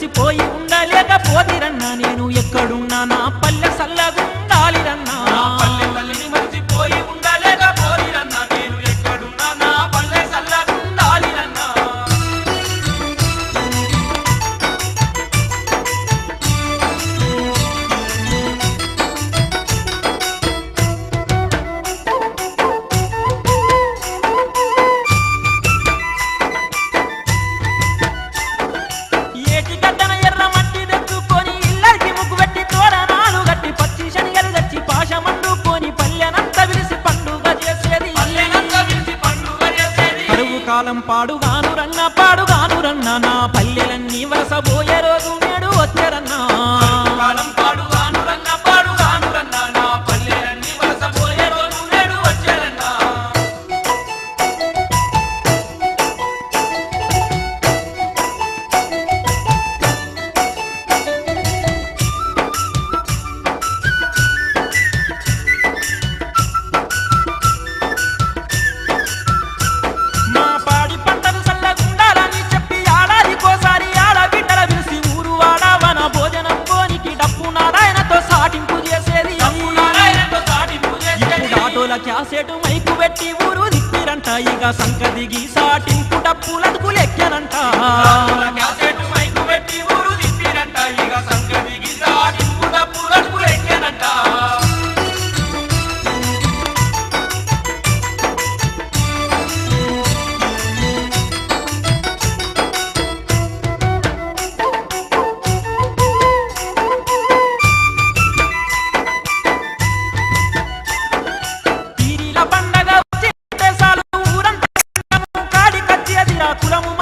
se foi um పాతం పాడుగానురన్న పాడుగానురన్న నా పల్లెలన్నీ వరసబోయే రోజు నేడు వచ్చరన్నా. కిలోల చాసేటు మైకు పెట్టి ఊరు దిక్కిరంట ఇక సంక దిగి సాటింపు డప్పులకు డప్పులతుకులెక్కనంట curamos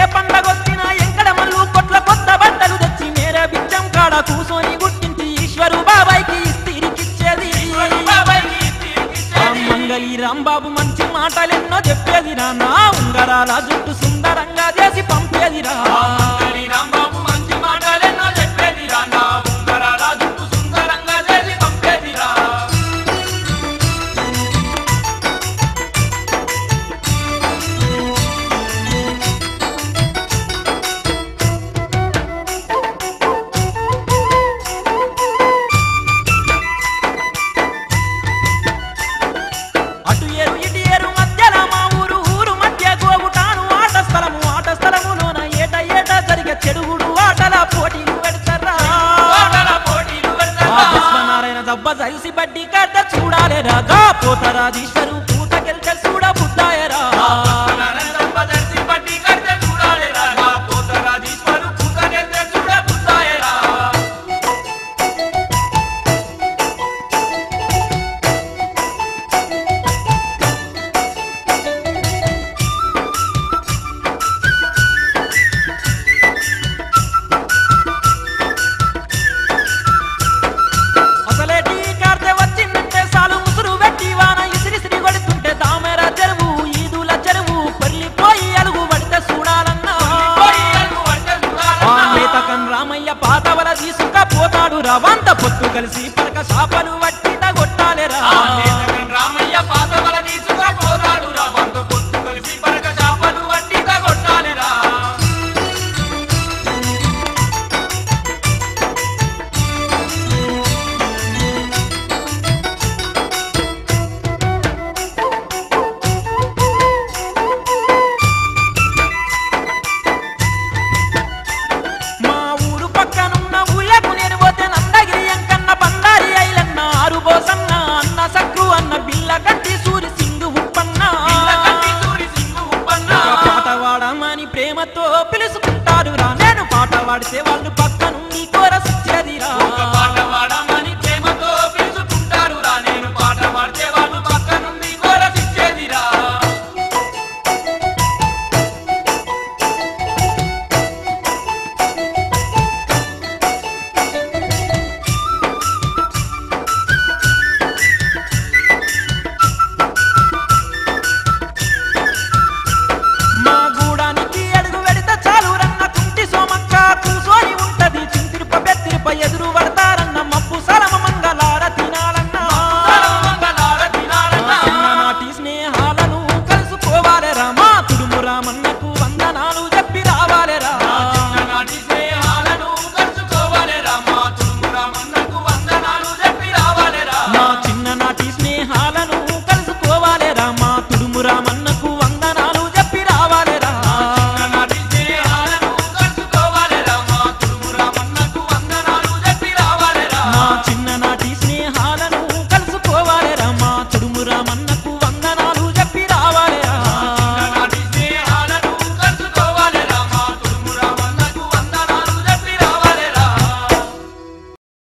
ఏ పండగొచ్చినా కొత్త తెచ్చి బిచ్చం కాడ కూసోని ఈశ్వరు బాబాయ్కి తిరిగిచ్చేది రాంబాబు మంచి మాటలు ఎన్నో చెప్పేదిరా. నా ఉంగరాల జుట్టు సుందరంగా చేసి పంపేదిరా. voltar a desfazer కవల తీసుకపోతాడు రవంత పొత్తు కలిసి పలక శాపలు వట్టిట కొట్టాలేరా பாடு சேவான்னு రామన్నకు